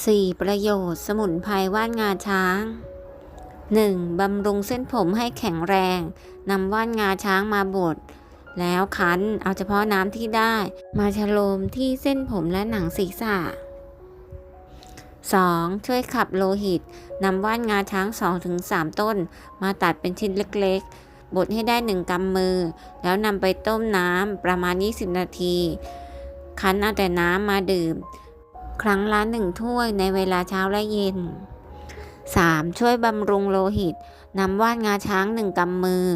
4. ประโยชน์ สมุนไพรว่านงาช้าง 1. บำรุงเส้นผมให้แข็งแรง นำว่านงาช้างมาบด แล้วคั้นเอาเฉพาะน้ำที่ได้ มาชโลมที่เส้นผมและหนังศีรษะ 2. ช่วยขับโลหิต นำว่านงาช้าง 2-3 ต้น มาตัดเป็นชิ้นเล็กๆ บดให้ได้ 1กำมือ แล้วนำไปต้มน้ำประมาณ 20 นาที คั้นเอาแต่น้ำมาดื่ม ครั้งละหนึ่งถ้วยในเวลาเช้าและเย็น 3. ช่วยบำรุงโลหิตนำว่านงาช้างหนึ่งกำมือ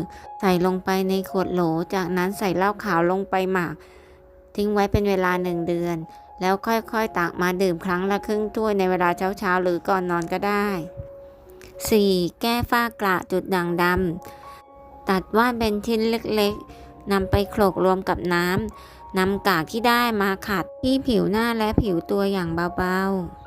ใส่ลงไปในขวดโหล จากนั้นใส่เหล้าขาวลงไปหมัก ทิ้งไว้เป็นเวลาหนึ่งเดือน แล้วค่อยๆตักมาดื่มครั้งละครึ่งถ้วยในเวลาเช้าๆหรือก่อนนอนก็ได้ 4. แก้ฝ้ากระจุดด่างดำตัดว่านเป็นชิ้นเล็กๆนำไปโขลกรวมกับน้ำ นำกากที่ได้มาขัดที่ผิวหน้าและผิวตัวอย่างเบาๆ